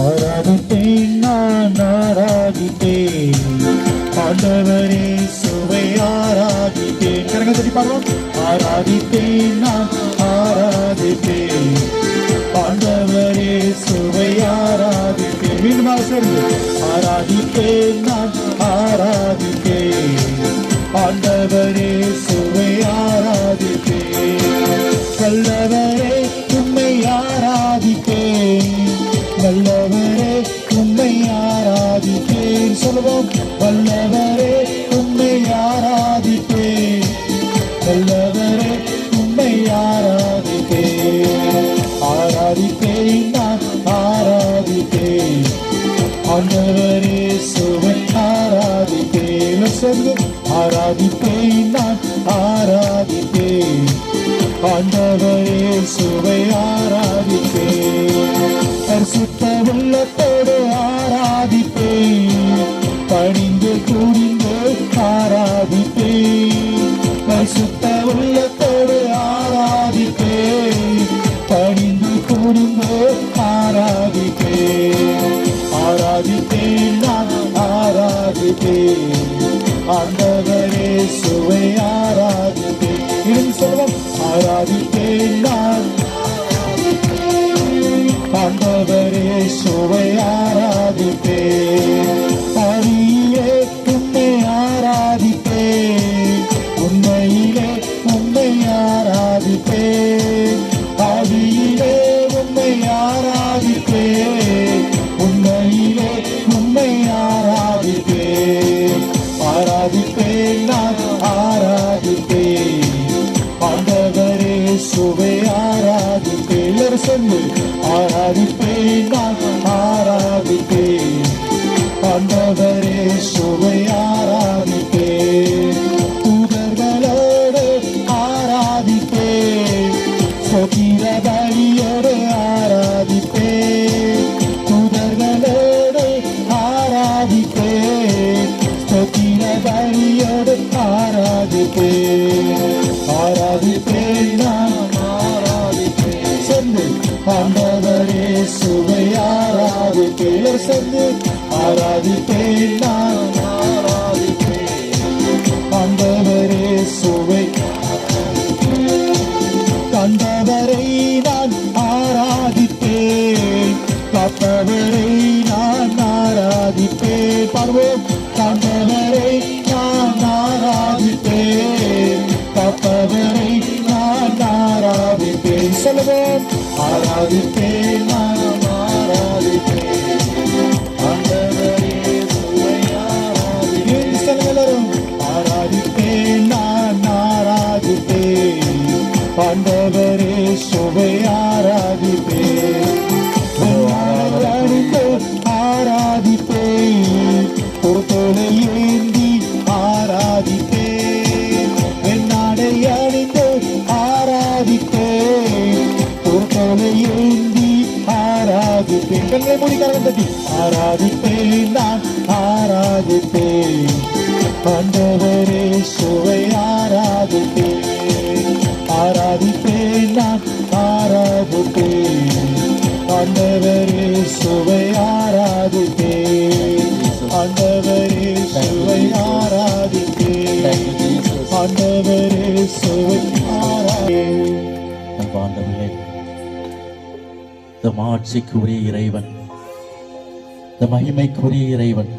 ஆராதிப்பேன் நான் ஆராதிப்பேன். ஆண்டவரே சுவை ஆராதித்தேன் கரங்க தட்டி பாடுவோம். ஆராதித்தேன் நான் ஆராதித்தேன் ஆண்டவரே சுவை ஆராதித்தேன் மீண்டும் சேர்ந்து ஆராதி ஆண்டவரே சென்று சொல்லு ஆராதிப்பேன் நான் ஆராதிப்பேன் ஆண்டவரே சுவை ஆராதிப்பேன் பரிசுத்த உள்ளத்தோடு ஆராதிப்பேன் பணிந்து குடிந்து ஆராதிப்பேன் பரிசுத்த உள்ளத்தோடு ஆராதிப்பேன் பணிந்து குடிந்து ஆராதிப்பேன் ஆராதிப்பேன் நான் ஆராதிப்பேன் ஆண்டவரே சுவை ஆராதிப்பேன். இருந்து சொல்வோம் ஆராதிப்பேன் நான். ஆண்டவரே சுவை ஆராதிப்பேன். அரியே உண்மை ஆராதிப்பேன். உண்மையிலே உண்மை ஆராதிப்பேன் ஆராதிப்பேன் ஆராதிப்பேன் நான் ஆராதிப்பேன் சொல்லு ஆண்டவரே சுவை ஆராதிப்பேன் சொல்லு ஆராதிப்பேன் நான் ஆராதிப்பேன் ஆண்டவரே சுவை கண்டவரை நான் ஆராதிப்பேன். நான் ஆராதிப்பேன். சுவை ஆராதிப்பேன் சொல்லுங்க எல்லாரும். ஆராதிப்பேன் நான் ஆராதிப்பேன் ஆண்டவரே சுவை ஆராதிப்பேன் நான் ஆராதிப்பேன். ஆண்டவரே சுவை ஆராதிப்பேன். ஆராதிப்பேன் நான் ஆராதிப்பேன். ஆண்டவரே சுவை ஆராதிப்பேன். ஆண்டவரே சுவை ஆராதிப்பேன். ஆண்டவரே சுவை ஆராதிப்பேன். அன்பாண்டவர்களே இந்த மாட்சிக்குரிய இறைவன் இந்த மகிமைக்குரிய இறைவன்.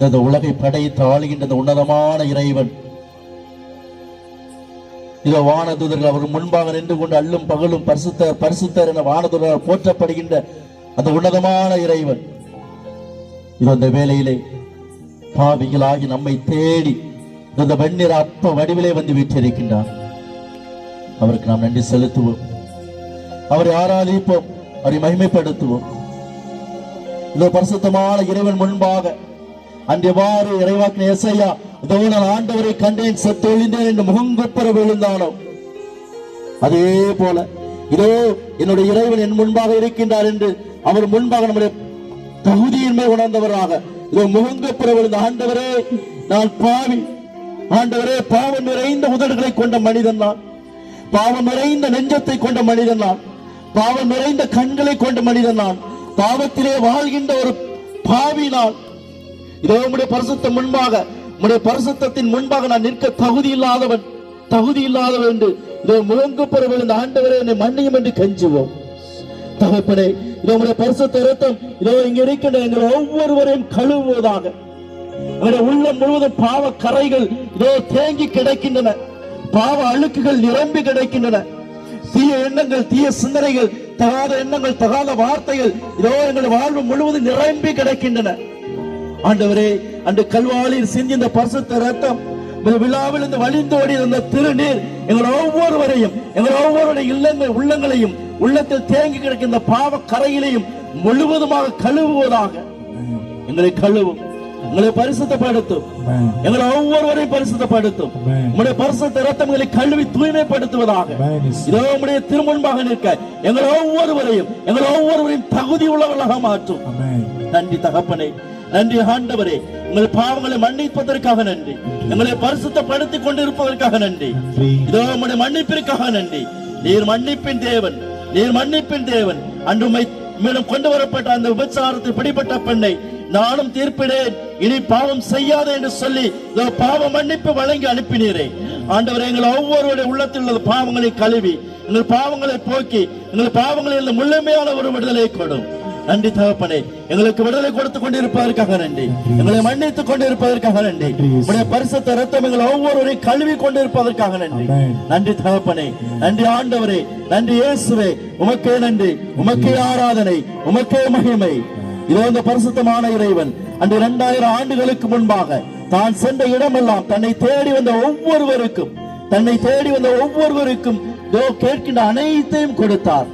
இந்த உலகை படைத்து ஆளுகின்ற இந்த உன்னதமான இறைவன். இதோ வானதூதர்கள் அவர் முன்பாக நின்று கொண்டு அள்ளும் பகலும் பரிசுத்தர் பரிசுத்தர் என வானதூதர்கள் போற்றப்படுகின்ற அந்த உன்னதமான இறைவன். இதோ இந்த வேலையிலே பாவிகளாகி நம்மை தேடி இந்த வெண்ணிற அப்ப வடிவிலே வந்து வீற்றிருக்கின்றார். அவருக்கு நாம் நன்றி செலுத்துவோம். அவரை ஆராதிப்போம். அவரை மகிமைப்படுத்துவோம். இந்த பரிசுத்தமான இறைவன் முன்பாக. அன்றைவாறு இறைவாக்கின எஸ்ஐயா இதோ நான் ஆண்டவரை கண்டேன் செத்தொழிந்தேன் என்று முகங்குப்புற விழுந்தானோ? அதே போல இதோ என்னுடைய இறைவன் என் முன்பாக இருக்கின்றார் என்று அவர் முன்பாக நம்முடைய தகுதியின்மை உணர்ந்தவராக. இதோ முகங்குப்புற விழுந்த ஆண்டவரே நான் பாவி. ஆண்டவரே பாவம் நிறைந்த உதடுகளை கொண்ட மனிதன் நான். பாவம் நிறைந்த நெஞ்சத்தை கொண்ட மனிதன் நான். பாவம் நிறைந்த கண்களை கொண்ட மனிதன் நான். பாவத்திலே வாழ்கின்ற ஒரு பாவினால். இதோ உடைய பரிசுத்த முன்பாக உடைய பரிசுத்தத்தின் முன்பாக நான் நிற்க தகுதி இல்லாதவன் தகுதி இல்லாதவன் என்று இதோ பெறுவது இந்த ஆண்டவரை என்னை மன்னியும் என்று கெஞ்சுவோம். தகப்பனே இதோ உடைய பரிசுத்த ரத்தம் இதோ இங்க இருக்கின்ற எங்கள் ஒவ்வொருவரையும் கழுவுவதாக. அவருடைய உள்ளம் முழுவதும் பாவ கரைகள் இதோ தேங்கி கிடைக்கின்றன. பாவ அழுக்குகள் நிரம்பி கிடைக்கின்றன. தீய எண்ணங்கள் தீய சிந்தனைகள் தகாத எண்ணங்கள் தகாத வார்த்தைகள் இதோ எங்கள் வாழ்வு முழுவதும் நிரம்பி கிடக்கின்றன. ஆண்டவரே அன்று கல்வாளில் சிந்திந்த பரிசுத்த ரத்தம் இந்த விழாவில் இருந்து வழிந்தோடி இருந்த திருநீர் எங்கள் ஒவ்வொருவரையும் எங்கள் ஒவ்வொருடைய இல்லங்கள் உள்ளங்களையும் உள்ளத்தில் தேங்கி கிடக்கின்ற பாவ கரையிலையும் முழுவதுமாக கழுவுவதாக. எங்களை கழுவும். எங்களை பரிசுத்தப்படுத்தும். எங்களை ஒவ்வொருவரையும் பரிசுத்தப்படுத்தும். உம்முடைய பரிசுத்த ரத்தங்களை கழுவி தூய்மைப்படுத்துவதாக. இதோ உம்முடைய திருமுன்பாக நிற்க. எங்கள் ஒவ்வொருவரையும் எங்கள் ஒவ்வொருவரையும் தகுதி உள்ளவர்களாக மாற்றும். நன்றி தகப்பனே. நன்றி ஆண்டவரே. உங்கள் பாவங்களை மன்னிப்பதற்காக நன்றி. எங்களை பரிசுத்தப்படுத்திக் கொண்டிருப்பதற்காக நன்றி. இதோ உம்முடைய மன்னிப்பிற்காக நன்றி. நீர் மன்னிப்பின் தேவன். நீர் மன்னிப்பின் தேவன். அன்று மேலும் கொண்டு வரப்பட்ட அந்த விபச்சாரத்தில் பிடிபட்ட பெண்ணை நானும் தீர்ப்பிடேன் இனி பாவம் செய்யாதே என்று சொல்லி பாவ மன்னிப்பு வழங்கி அனுப்பினீரே. ஆண்டவரே எங்கள் ஒவ்வொருவருடைய உள்ளத்தில் உள்ள பாவங்களை கழுவி எங்கள் பாவங்களை போக்கி எங்கள் பாவங்களில் முழுமையான ஒரு விடுதலை கொடும். நன்றி தகப்பனே. எங்களுக்கு விடுதலை கொடுத்து கொண்டிருப்பதற்காக நன்றி. எங்களை மன்னித்துக் கொண்டிருப்பதற்காக நன்றி. உடைய பரிசுத்த ரத்தம் எங்கள் ஒவ்வொருவரையும் கழுவி கொண்டிருப்பதற்காக நன்றி. நன்றி தகப்பனே. நன்றி ஆண்டவரே. நன்றி இயேசுவே. உமக்கே நன்றி. உமக்கே ஆராதனை. உமக்கே மகிமை. இதோ இந்த பரிசுத்தமான இறைவன் அன்று இரண்டாயிரம் ஆண்டுகளுக்கு முன்பாக தான் சென்ற இடமெல்லாம் தன்னை தேடி வந்த ஒவ்வொருவருக்கும் தன்னை தேடி வந்த ஒவ்வொருவருக்கும் இதோ கேட்கின்ற அனைத்தையும் கொடுத்தார்.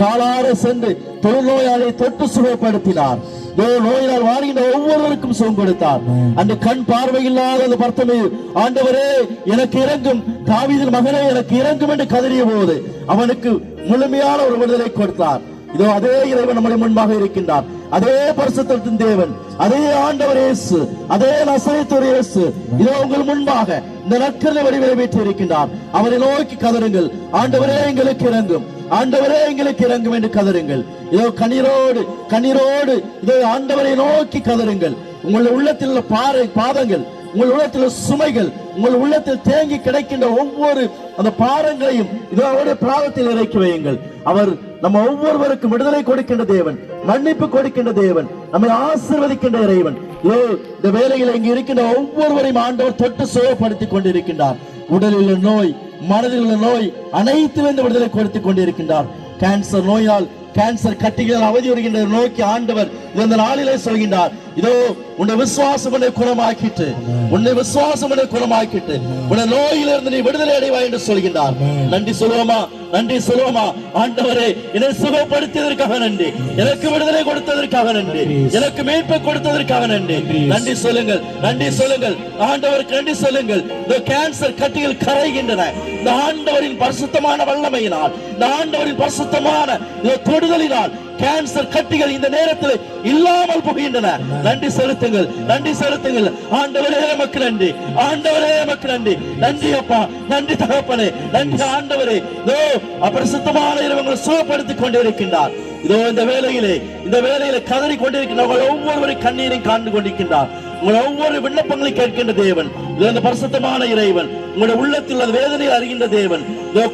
காலார சென்று தொழுநோயாளை தொட்டு சுகப்படுத்தினார். இதோ நோயினால் வாடுகின்ற ஒவ்வொருவருக்கும் சுகம் கொடுத்தார். அந்த கண் பார்வை இல்லாத அந்த பர்த்தமே ஆண்டவரே எனக்கு இறங்கும் தாவீதின் மகனே எனக்கு இறங்கும் என்று கதறிய போது அவனுக்கு முழுமையான ஒரு விடுதலை கொடுத்தார். இதோ அதே இறைவன் நம்முடைய முன்பாக இருக்கின்றார். அதே பரிசுத்தத்தின் தேவன் அதே ஆண்டவர் இயேசு அதே நசரேத்தர் இயேசு இதோ உங்கள் முன்பாக இந்த நற்கரை வடிவில் வீட்டு இருக்கின்றார் அவரை நோக்கி கதறுங்கள். ஆண்டவரே எங்களுக்கு இறங்கும். ஆண்டவரே எங்களுக்கு இறங்கும் என்று கதறுங்கள். இதோ கண்ணீரோடு கண்ணீரோடு இதோ ஆண்டவரை நோக்கி கதறுங்கள். உங்களுடைய உள்ளத்தில் உள்ள பாறை பாதங்கள் உங்கள் உள்ளத்தில் சுமைகள் உங்கள் உள்ளத்தில் தேங்கி கிடைக்கின்ற ஒவ்வொரு அந்த பாரங்களையும் இதோ அவருடைய பிராதத்தில் இறக்கி வையுங்கள். அவர் நம்ம ஒவ்வொருவருக்கும் விடுதலை கொடுக்கின்ற தேவன். மன்னிப்பு கொடுக்கின்ற தேவன் நம்மை ஆசீர்வதிக்கின்ற இறைவன். இதோ இந்த வேலையில் இங்கு இருக்கின்ற ஒவ்வொருவரையும் ஆண்டவர் தொட்டு சுகப்படுத்திக் கொண்டிருக்கின்றார். உடலில் உள்ள நோய் மனதில் உள்ள நோய் அனைத்திலிருந்து விடுதலை கொடுத்துக் கொண்டிருக்கின்றார். கேன்சர் நோயால் கேன்சர் கட்டிகள் அவதி வருகின்ற நோக்கி ஆண்டவர் இந்த நாளிலே சொல்கின்றார். இதோ உன்னை விசுவாசம் உன்னை குணமாக்கிட்டு உன்னை விசுவாசம் உன்னை குணமாக்கிட்டு உன்னை நோயிலிருந்து நீ விடுதலை அடைவாய் என்று சொல்கின்றார். நன்றி சொல்லுவோமா? நன்றி சொல்லுவோமா? ஆண்டவரே என்னை சுகப்படுத்தியதற்காக நன்றி. எனக்கு விடுதலை கொடுத்ததற்காக நன்றி. எனக்கு மீட்பை கொடுத்ததற்காக நன்றி. நன்றி. சொல்லுங்கள் நன்றி சொல்லுங்கள். ஆண்டவருக்கு நன்றி சொல்லுங்கள். இந்த கேன்சர் கட்டிகள் கரைகின்றன. இந்த ஆண்டவரின் பரிசுத்தமான வல்லமையினால் இந்த ஆண்டவரின் பரிசுத்தமான தொடுதலினால் கேன்சர் கட்டிகள் இந்த நேரத்தில் இல்லாமல் புகின்றன நன்றி செலுத்துங்கள் நன்றி செலுத்துங்கள். ஆண்டவரே நமக்கு நன்றி. ஆண்டவரே நமக்கு நன்றி. நன்றி அப்பா நன்றி தகப்பனே நன்றி ஆண்டவரே. இதோ அபரிசுத்தமான இரவங்களை சுகப்படுத்திக் கொண்டிருக்கின்றார். இதோ இந்த வேலையிலே இந்த வேலையில கதறி கொண்டிருக்கின்ற ஒவ்வொருவரும் கண்ணீரையும் காண்டு கொண்டிருக்கின்றார். உங்கள் ஒவ்வொரு விண்ணப்பங்களை கேட்கின்ற தேவன். இந்த பரிசுத்தமான இறைவன் உங்களுடைய உள்ளத்தில் அந்த வேதனை அறிகின்ற தேவன்.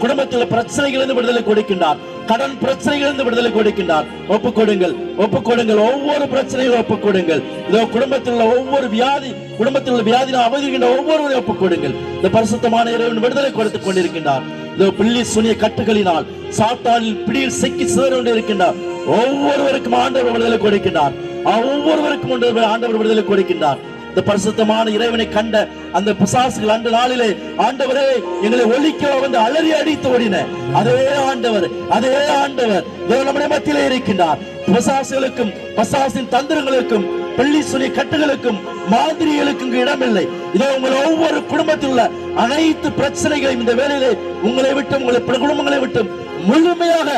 குடும்பத்தில் பிரச்சனைகளிலிருந்து விடுதலை கொடுக்கின்றார். கடன் பிரச்சனைகளிலிருந்து விடுதலை கொடுக்கின்றார். ஒப்பு கொடுங்கள் ஒப்பு கொடுங்கள் ஒவ்வொரு பிரச்சனையும் ஒப்பு கொடுங்கள் இதோ குடும்பத்தில் உள்ள ஒவ்வொரு வியாதி குடும்பத்தில் உள்ள வியாதி அவதிக்கின்ற ஒவ்வொருவரையும் ஒப்பு கொடுங்கள் இந்த பரிசுத்தமான இறைவன் விடுதலை கொடுத்துக் கொண்டிருக்கின்றார். இதோ பிள்ளி சுனிய கட்டுகளினால் சாத்தானில் பிடியில் சிக்கி சிதற கொண்டிருக்கின்றார். ஒவ்வொருவருக்கும் ஆண்டவர் விடுதலை கொடுக்கின்றார். ஒவ்வொருவருக்கும் ஒன்று ஆண்டவர் விடுதலை கொடுக்கின்றார். இந்த பரிசுத்தமான இறைவனை கண்ட அந்த பிசாசுகள் அந்த நாளிலே ஆண்டவரே எங்களை ஒழிக்க வந்து அலறி அடித்து ஓடின. அதே ஆண்டவர் அதே ஆண்டவர். நம்முடைய மத்தியிலே இருக்கின்றார். பிசாசுகளுக்கும் பிசாசின் தந்திரங்களுக்கும் பள்ளி சுனி கட்டுகளுக்கும் மாதிரிகளுக்கும் இங்கு இடமில்லை. இதோ உங்கள் ஒவ்வொரு குடும்பத்தில் உள்ள அனைத்து பிரச்சனைகளையும் இந்த வேலையிலே உங்களை விட்டும் உங்களை குடும்பங்களை விட்டும் முழுமையாக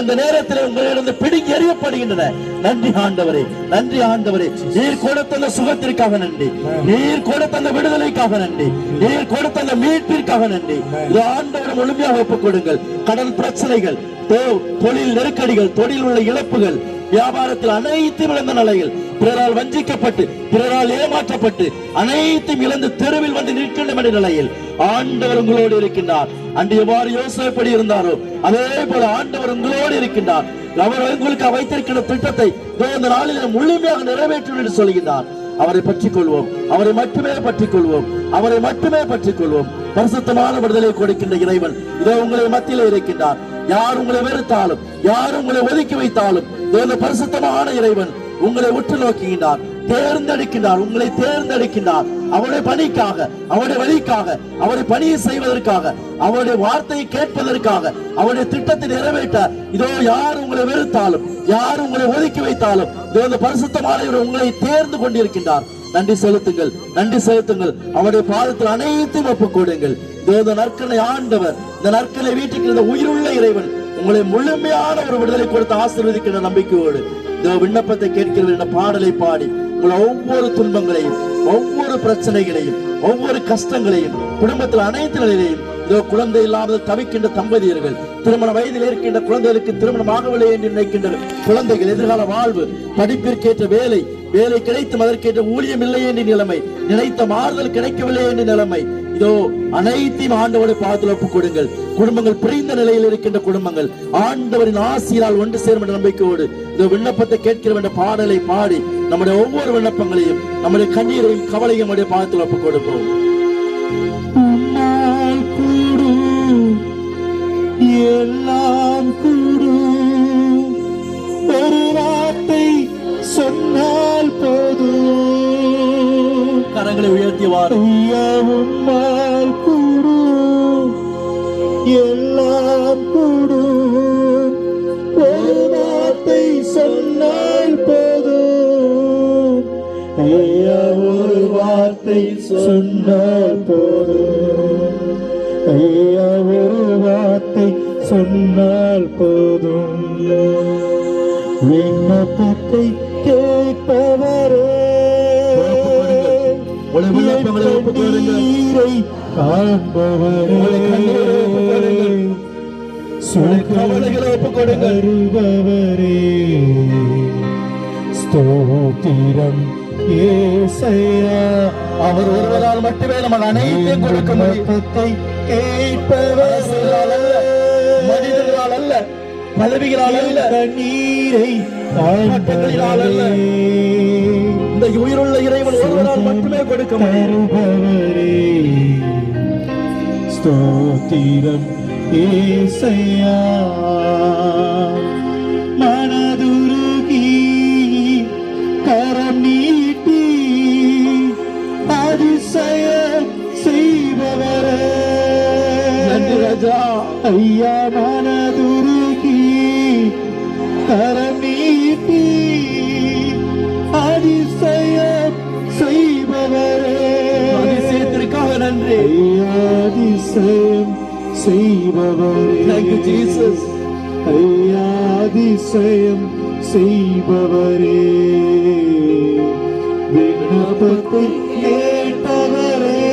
இந்த நேரத்தில் உங்களிடம் பிடிக்க எறியப்படுகின்றன நன்றி ஆண்டவரே நன்றி ஆண்டவரே. நீர் கொடுத்த அந்த சுகத்திற்காக நன்றி. நீர் கொடுத்த அந்த விடுதலைக்காக நன்றி. நீர் கொடுத்த அந்த மீட்பிற்காக நன்றி. இது ஆண்டவரை முழுமையாக ஒப்புக் கொடுங்கள் கடன் பிரச்சனைகள் தொழில் நெருக்கடிகள் தொழில் உள்ள இழப்புகள் வியாபாரத்தில் அனைத்தும் இழந்த நிலையில் பிறரால் வஞ்சிக்கப்பட்டு பிறரால் ஏமாற்றப்பட்டு அனைத்தும் இழந்து தெருவில் வந்து நிற்கின்ற நிலையில் ஆண்டவர் உங்களோடு இருக்கின்றார். அன்று எவ்வாறு யோசனைப்படி இருந்தாரோ அதே போல ஆண்டவர் உங்களோடு இருக்கின்றார். அவர் உங்களுக்கு வைத்திருக்கின்ற திட்டத்தை இந்த நாளில் முழுமையாக நிறைவேற்றும் என்று சொல்கின்றார். அவரை பற்றிக் கொள்வோம் அவரை மட்டுமே பற்றிக் கொள்வோம் அவரை மட்டுமே பற்றிக் கொள்வோம் பரிசுத்தமான விடுதலை கொடுக்கின்ற இறைவன் இதோ உங்களை மத்தியில் இருக்கின்றார். யார் உங்களை வெறுத்தாலும் யார் உங்களை ஒதுக்கி வைத்தாலும் இந்த பரிசுத்தமான இறைவன் உங்களை உற்று நோக்குகின்றார் தேர்ந்தெடுக்கின்றார் உங்களை தேர்ந்தெடுக்கின்றார். அவருடைய பணிக்காக அவருடைய வழிக்காக அவருடைய பணியை செய்வதற்காக அவருடைய வார்த்தையை கேட்பதற்காக அவருடைய திட்டத்தை நிறைவேற்ற இதோ யார் உங்களை வெறுத்தாலும் யார் உங்களை ஒதுக்கி வைத்தாலும் இதோ இந்த பரிசுத்தமான இவர் உங்களை தேர்ந்து கொண்டிருக்கின்றார். நன்றி செலுத்துங்கள் நன்றி செலுத்துங்கள். அவருடைய பாதத்தில் அனைத்தையும் ஒப்புக்கொடுங்கள். தேவ நற்கனை ஆண்டவர் இந்த நற்கனை வீட்டுக்கு இருந்த உயிருள்ள இறைவன் உங்களை முழுமையான ஒரு விடுதலை கொடுத்து ஆசீர்வதிக்கிற நம்பிக்கையோடு இந்த விண்ணப்பத்தை கேட்கிற இந்த பாடலை பாடி உங்களை ஒவ்வொரு துன்பங்களையும் ஒவ்வொரு பிரச்சனைகளையும் ஒவ்வொரு கஷ்டங்களையும் குடும்பத்தில் அனைத்து நிலையிலையும் இதோ குழந்தை இல்லாமல் தவிக்கின்ற தம்பதியர்கள் திருமண வயதில் இருக்கின்ற குழந்தைகளுக்கு திருமணம் ஆகவில்லை என்று நினைக்கின்ற குழந்தைகள் எதிர்கால வாழ்வு படிப்பிற்கேற்ற வேலை வேலை கிடைத்தும் அதற்கேற்ற ஊழியம் இல்லை என்ற நிலைமை. நினைத்த மாறுதல் கிடைக்கவில்லை என்ற நிலைமை. இதோ அனைத்தையும் ஆண்டவரை பார்த்து ஒப்புக் கொடுங்கள். குடும்பங்கள் பிரிந்த நிலையில் இருக்கின்ற குடும்பங்கள். ஆண்டவரின் ஆசியால் ஒன்று சேரும் என்ற நம்பிக்கையோடு இந்த விண்ணப்பத்தை கேட்கிற என்ற பாடலை பாடி நம்முடைய ஒவ்வொரு விண்ணப்பங்களையும் நம்முடைய கண்ணீரையும் கவலையும் நம்முடைய பாதத்தில் ஒப்புக் கொடுப்போம். எல்லாம் கூடும். சொன்னால் போதும். கரங்களை உயர்த்தியவாறு ஐயா உன்னால் கூடும். எல்லாம் கூடும். ஒரு வார்த்தை சொன்னால் போதும். ஐயா ஒரு வார்த்தை சொன்னால் போதும். ஐயா ஒரு வார்த்தை சொன்னால் போதும். விண்ணப்பத்தை வருபவரே ஸ்தோத்திரம் ஏசையா. அவர் ஒருவரால் மட்டுமே நம்ம அனைத்தையும் கொடுக்க அரசியலால் அல்ல, மனிதர்களால் அல்ல. பதவிகளால் அல்ல. கண்ணீரை பட்டங்களினால் அல்ல. இந்த உயிருள்ள இறைவன் ஒருவரால் மட்டுமே கொடுக்க முடியும். ஸ்தோத்திரம் ஏசையா. மனதுருகி கரம் நீட்டி அதிசயம் செய்பவரே. ஐயா மனதுருகி கரம் அதிசயம் செய்பவரே Jesus. ஐயா அதிசயம் செய்பவரே. விண்ணப்பத்தை கேட்டவரே.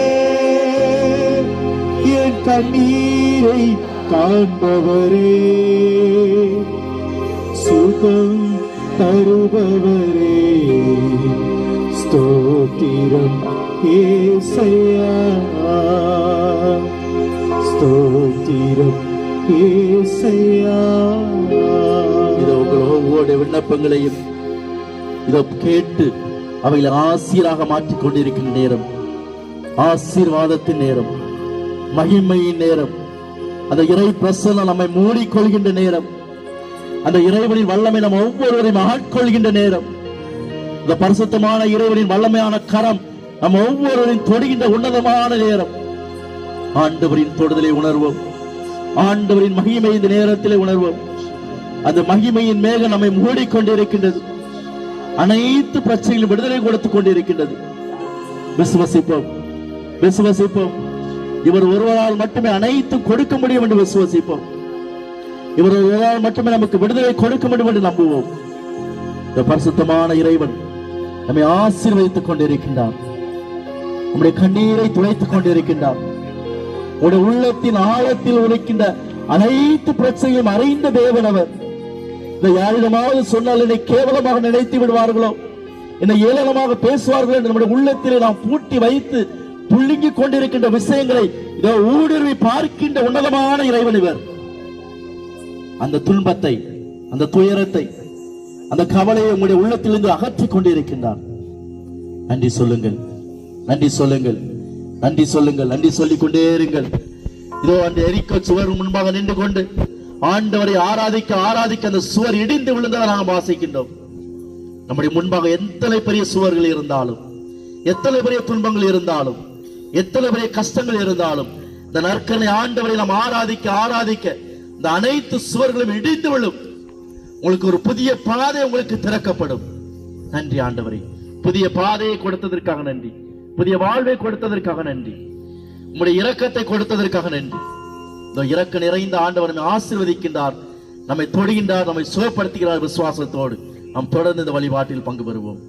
என் கண்ணீரை காண்பவரே. சுகம் தருபவரே. ஸ்தோத்திரம் ஏசையா. ஸ்தோத்திரம். ஏசையா. இதோ உங்கள் ஒவ்வொரு விண்ணப்பங்களையும் இதோ கேட்டு அவைகளை ஆசீராக மாற்றிக் கொண்டிருக்கின்ற நேரம் ஆசீர்வாதத்தின் நேரம் மகிமையின் நேரம் அந்த இறை பிரசன்னம் நம்மை மூடிக்கொள்கின்ற நேரம் அந்த இறைவனின் வல்லமை நம்ம ஒவ்வொருவரையும் ஆட்கொள்கின்ற நேரம் இந்த பரிசுத்தமான இறைவனின் வல்லமையான கரம் நம்ம ஒவ்வொருவரையும் தொடுகின்ற உன்னதமான நேரம் ஆண்டவரின் தொடுதலை உணர்வோம். ஆண்டவரின் மகிமை இந்த நேரத்திலே உணர்வோம். அந்த மகிமையின் மேகம் நம்மை மூடிக்கொண்டிருக்கின்றது. அனைத்து பிரச்சனைகளும் விடுதலை கொடுத்துக் கொண்டிருக்கின்றது. விசுவசிப்போம். விசுவசிப்போம். இவர் ஒருவரால் மட்டுமே அனைத்தும் கொடுக்க முடியும் என்று விசுவசிப்போம். இவர் ஒருவரால் மட்டுமே நமக்கு விடுதலை கொடுக்க வேண்டும் என்று நம்புவோம். இந்த பரிசுத்தமான இறைவன் நம்மை ஆசீர்வதித்துக் கொண்டிருக்கின்றார் நம்முடைய கண்ணீரை துளைத்துக் கொண்டிருக்கின்றார் உடைய உள்ளத்தின் ஆழத்தில் உழைக்கின்ற அனைத்து பிரச்சனையும் அறிந்த தேவன் அவர். இதை யாரிடமாவது சொன்னால் என்னை கேவலமாக நினைத்து விடுவார்களோ? என்னை ஏளனமாக பேசுவார்களோ என்று நம்முடைய உள்ளத்திலே நாம் பூட்டி வைத்து புள்ளிங்கிக் கொண்டிருக்கின்ற விஷயங்களை இதோ ஊடுருவி பார்க்கின்ற உன்னதமான இறைவன் இவர். அந்த துன்பத்தை அந்த துயரத்தை அந்த கவலையை உங்களுடைய உள்ளத்திலிருந்து அகற்றிக் கொண்டிருக்கின்றார். நன்றி சொல்லுங்கள். நன்றி சொல்லுங்கள். நன்றி சொல்லுங்கள் நன்றி சொல்லிக் கொண்டே இருங்கள். இதோ அந்த எரிக்கோ சுவர் முன்பாக நின்று கொண்டு ஆண்டவரை ஆராதிக்க ஆராதிக்க அந்த சுவர் இடிந்து விழுந்ததை நாம் வாசிக்கின்றோம். நம்முடைய முன்பாக எத்தனை பெரிய சுவர்கள் இருந்தாலும் எத்தனை பெரிய துன்பங்கள் இருந்தாலும் எத்தனை பெரிய கஷ்டங்கள் இருந்தாலும் இந்த நற்கனை ஆண்டவரை நாம் ஆராதிக்க ஆராதிக்க இந்த அனைத்து சுவர்களும் இடிந்து விழும். உங்களுக்கு ஒரு புதிய பாதை உங்களுக்கு திறக்கப்படும். நன்றி ஆண்டவரை. புதிய பாதையை கொடுத்ததற்காக நன்றி. புதிய வாழ்வை கொடுத்ததற்காக நன்றி. உம்முடைய இரக்கத்தை கொடுத்ததற்காக நன்றி. இந்த இரக்க நிறைந்த ஆண்டவர் நம்மை ஆசீர்வதிக்கின்றார் நம்மை தொடுகின்றார் நம்மை சுகப்படுத்துகிறார் விசுவாசத்தோடு. நாம் தொடர்ந்து இந்த வழிபாட்டில் பங்கு பெறுவோம்.